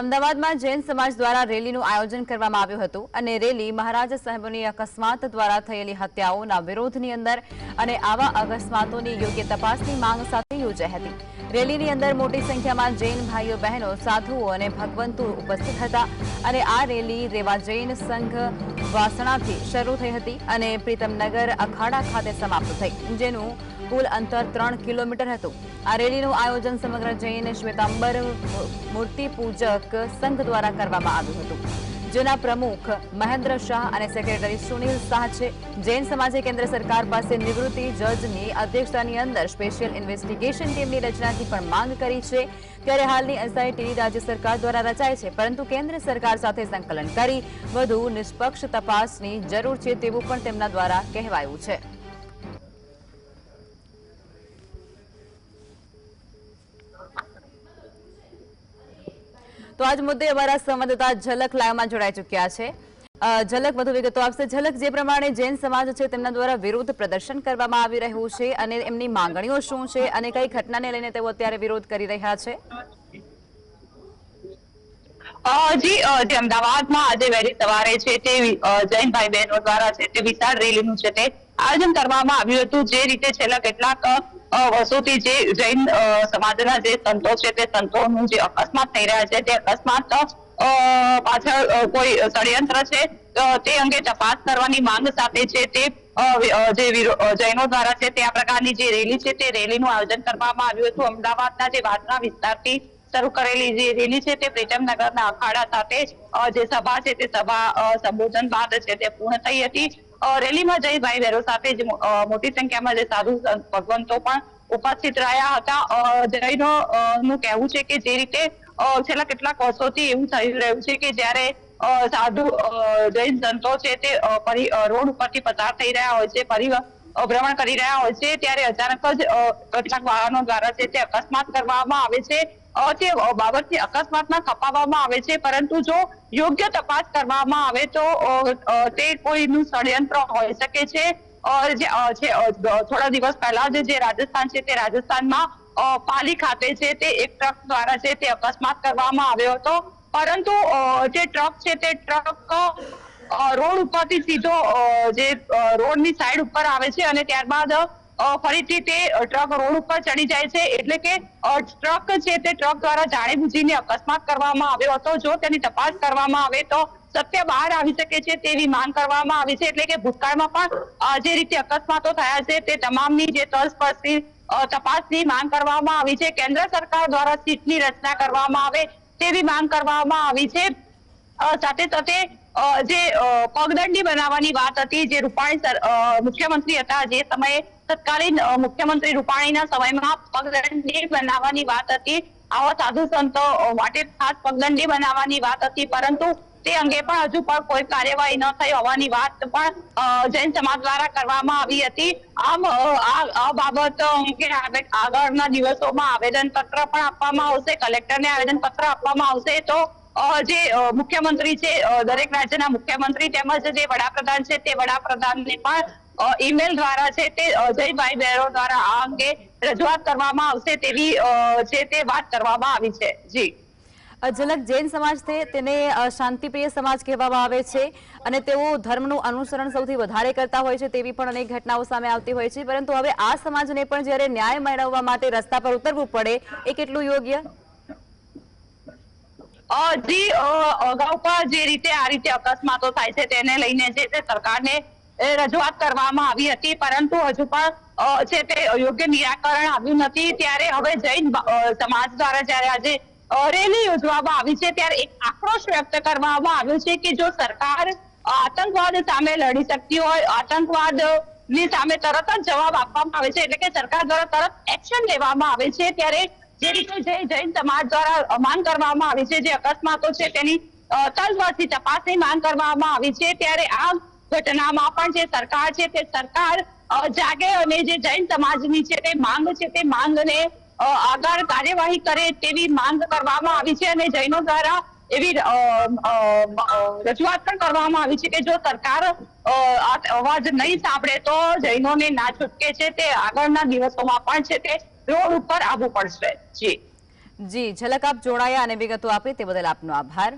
અમદાવાદમાં જૈન સમાજ દ્વારા રેલીનું આયોજન કરવામાં આવ્યું હતું અને રેલી મહારાજ સાહેબોની અકસ્માત દ્વારા થયેલી હત્યાઓના વિરોધની અંદર અને આવા અકસ્માતોની યોગ્ય તપાસની માંગ સાથે યોજાઈ હતી. રેલીની અંદર મોટી સંખ્યામાં જૈન ભાઈઓ, બહેનો, સાધુઓ અને ભગવંતો ઉપસ્થિત હતા અને આ રેલી રેવા જૈન સંઘ વાસણાથી શરૂ થઈ હતી અને પ્રીતમનગર અખાડા ખાતે સમાપ્ત થઈ, જેનું કુલ અંતર ત્રણ કિલોમીટર હતું. આ રેલીનું આયોજન સમગ્ર જૈન શ્વેતાંબર મૂર્તિ પૂજક સંઘ દ્વારા કરવામાં આવ્યું હતું. જેના પ્રમુખ મહેન્દ્ર શાહ અને સેક્રેટરી સુનિલ શાહ છે. જૈન સમાજે કેન્દ્ર સરકાર પાસે નિવૃત્તિ જજની અધ્યક્ષતાની અંદર સ્પેશિયલ ઇન્વેસ્ટિગેશન ટીમની રચનાથી પણ માંગ કરી છે. ત્યારે હાલની એસઆઈટી રાજ્ય સરકાર દ્વારા રચાય છે, પરંતુ કેન્દ્ર સરકાર સાથે સંકલન કરી વધુ નિષ્પક્ષ તપાસની જરૂર છે તેવું પણ તેમના દ્વારા કહેવાયું છે. તો આજ મુદ્દે અમારા સંવાદદાતા ઝલક લાઈવમાં જોડાઈ ચૂક્યા છે. ઝલક વધુ વિગતો આપશે. ઝલક, જે પ્રમાણે જૈન સમાજ છે, તેમના દ્વારા વિરોધ પ્રદર્શન કરવામાં આવી રહ્યું છે અને એમની માંગણીઓ શું છે અને કઈ ઘટનાને લઈને તેઓ અત્યારે વિરોધ કરી રહ્યા છે? જી જે અમદાવાદમાં આજે વહેલી સવારે છે તે જૈન ભાઈ બહેનો દ્વારા છે તે વિશાળ રેલીનું છે તે આયોજન કરવામાં આવ્યું હતું. જે રીતે છેલ્લા કેટલાક વર્ષોથી જે જૈન સમાજના જે સંતો છે તે સંતોનું જે અકસ્માત થઈ રહ્યા છે તે અકસ્માત પાછળ કોઈ ષડયંત્ર છે તે અંગે તપાસ કરવાની માંગ સાથે છે તે જે જૈનો દ્વારા છે તે આ પ્રકારની જે રેલી છે તે રેલીનું આયોજન કરવામાં આવ્યું હતું. અમદાવાદના જે વાતના વિસ્તારથી શરૂ કરેલી જે રેલી છે તે પ્રીતમનગરના અખાડા સાથે જ, સભા છે તે સભા સંબોધન બાદ છે તે પૂર્ણ થઈ હતી. રેલીમાં જયભાઈ ભાઈ બહેનો સાથે જ મોટી સંખ્યામાં જે સાધુ ભગવંતો પણ ઉપસ્થિત રહ્યા હતા. જયનો નું કહેવું છે કે જે રીતે છેલ્લા કેટલાક વર્ષોથી એવું થઈ રહ્યું છે કે જ્યારે સાધુ જૈન સંતો છે તે રોડ ઉપરથી પસાર થઈ રહ્યા હોય છે પરિ અ, ભ્રમણ કરી રહ્યા હોય છે, ત્યારે અચાનક જ કેટલાક વાહનો દ્વારા છે તે અકસ્માત કરવામાં આવે છે તે બાબતથી અકસ્માતમાં ખપાવવામાં આવે છે, પરંતુ જો યોગ્ય તપાસ કરવામાં આવે તો તે કોઈનું ષડયંત્ર હોઈ શકે છે. જે થોડા દિવસ પહેલા જ રાજસ્થાન છે, તે રાજસ્થાનમાં પાલી ખાતે છે, તે એક ટ્રક દ્વારા છે તે અકસ્માત કરવામાં આવ્યો હતો. પરંતુ જે ટ્રક છે, તે ટ્રક રોડ ઉપરથી સીધો જે રોડની સાઈડ ઉપર આવે છે અને ત્યારબાદ ફરીથી તે ટ્રક રોડ ઉપર ચડી જાય છે એટલે કે ટ્રક છે તે ટ્રક દ્વારા જાણી અકસ્માત કરવામાં આવ્યો હતો. જો તેની તપાસ કરવામાં આવે તો સત્ય બહાર આવી શકે છે તેવી માંગ કરવામાં આવી છે એટલે કે ભૂતકાળમાં પણ જે રીતે અકસ્માતો થયા છે તે તમામની જે તલસ્પર્શી તપાસની માંગ કરવામાં આવી છે. કેન્દ્ર સરકાર દ્વારા સીટની રચના કરવામાં આવે તેવી માંગ કરવામાં આવી છે. સાથે સાથે જે પગદંડી બનાવવાની વાત હતી, જે રૂપાણી મુખ્યમંત્રી હતા, જે સમયે તત્કાલીન મુખ્યમંત્રી રૂપાણીના સમયમાં પગદંડી બનાવવાની વાત હતી. આવા સાધુ સંતો માટે ખાસ પગદંડી બનાવવાની વાત હતી, પરંતુ તે અંગે પણ હજુ પણ કોઈ કાર્યવાહી ન થઈ હોવાની વાત પણ જૈન સમાજ દ્વારા કરવામાં આવી હતી. આમ આ બાબત અંગે આગળના દિવસોમાં આવેદન પત્ર પણ આપવામાં આવશે, કલેક્ટરને આવેદન પત્ર આપવામાં આવશે, તો જે મુખ્યમંત્રી છે દરેક રાજ્યના મુખ્યમંત્રી તેમજ જે વડાપ્રધાન છે, તે વડાપ્રધાનને પણ ઈમેલ દ્વારા છે તે અજયભાઈ જયભાઈ બહેરો દ્વારા આ અંગે રજૂઆત કરવામાં આવશે તેવી છે તે વાત કરવામાં આવી છે. જી. ઝલક જૈન સમાજ છે તેને શાંતિપ્રિય સમાજ કહેવામાં આવે છે અને તેઓ ધર્મનું અનુસરણ સૌથી વધારે કરતા હોય છે તેવી પણ અનેક ઘટનાઓ સામે આવતી હોય છે. પરંતુ હવે આ સમાજને પણ જ્યારે ન્યાય મેળવવા માટે રસ્તા પર ઉતરવું પડે, એ કેટલું યોગ્ય? જી અગાઉ પણ જે રીતે આ રીતે અકસ્માતો થાય છે તેને લઈને જે તે સરકારને રજૂઆત કરવામાં આવી હતી. પરંતુ હજુ પણ છે તે યોગ્ય નિરાકરણ આવ્યું નથી. ત્યારે હવે જૈન સમાજ દ્વારા જ્યારે આજે રેલી યોજવામાં આવી છે, ત્યારે એક આક્રોશ વ્યક્ત કરવામાં આવ્યો છે કે જો સરકાર આતંકવાદ સામે લડી શકતી હોય આતંકવાદની સામે તરત જ જવાબ આપવામાં આવે છે, એટલે કે સરકાર દ્વારા તરત એક્શન લેવામાં આવે છે, ત્યારે જે રીતે જે જૈન સમાજ દ્વારા માંગ કરવામાં આવી છે જે અકસ્માતો છે તેની અ, તપાસની માંગ કરવામાં આવી છે. ત્યારે આ ઘટનામાં પણ જે સરકાર છે તે સરકાર જાગે અને જે જૈન સમાજની છે તે માંગ છે તે માંગને આગળ કાર્યવાહી કરે તેવી માંગ કરવામાં આવી છે અને જૈનો દ્વારા એવી રજૂઆત પણ કરવામાં આવી છે કે જો સરકાર અવાજ નહીં સાંભળે તો જૈનોને ના છૂટકે છે તે આગળના દિવસોમાં પણ છે તે રોડ ઉપર આવવું પડશે. જી. જી, ઝલક આપ જોડાયા અને વિગતો આપી તે બદલ આપનો આભાર.